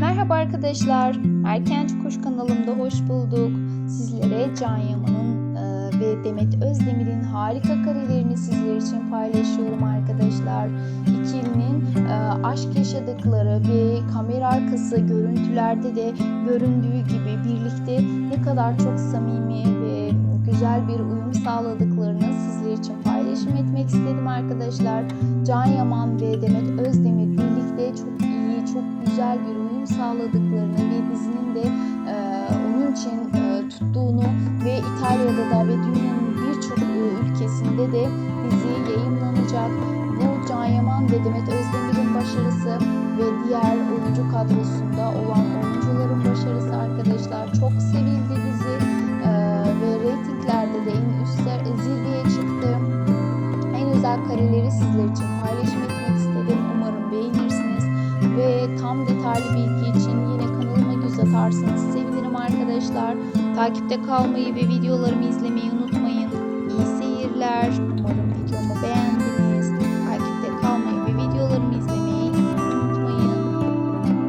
Merhaba arkadaşlar. Erkenci Kuş kanalımda hoş bulduk. Sizlere Can Yaman'ın e, ve Demet Özdemir'in harika karelerini sizler için paylaşıyorum arkadaşlar. İkilinin e, aşk yaşadıkları ve kamera arkası görüntülerde de göründüğü gibi birlikte ne kadar çok samimi ve güzel bir uyum sağladıklarını sizler için paylaşım etmek istedim arkadaşlar. Can Yaman ve Demet Özdemir birlikte çok iyi, çok güzel bir uyum sağladıklarını ve dizinin de e, onun için e, tuttuğunu ve İtalya'da da ve dünyanın birçok e, ülkesinde de dizi yayınlanacak. Bu Can Yaman ve Demet Özdemir'in başarısı ve diğer oyuncu kadrosunda olan oyuncuların başarısı arkadaşlar. Çok sevildi dizi e, ve reytinglerde de en üstler zirveye çıktı. En özel kareleri sizler için paylaşım Tam detaylı bilgi için yine kanalıma göz atarsanız sevinirim arkadaşlar. Takipte kalmayı ve videolarımı izlemeyi.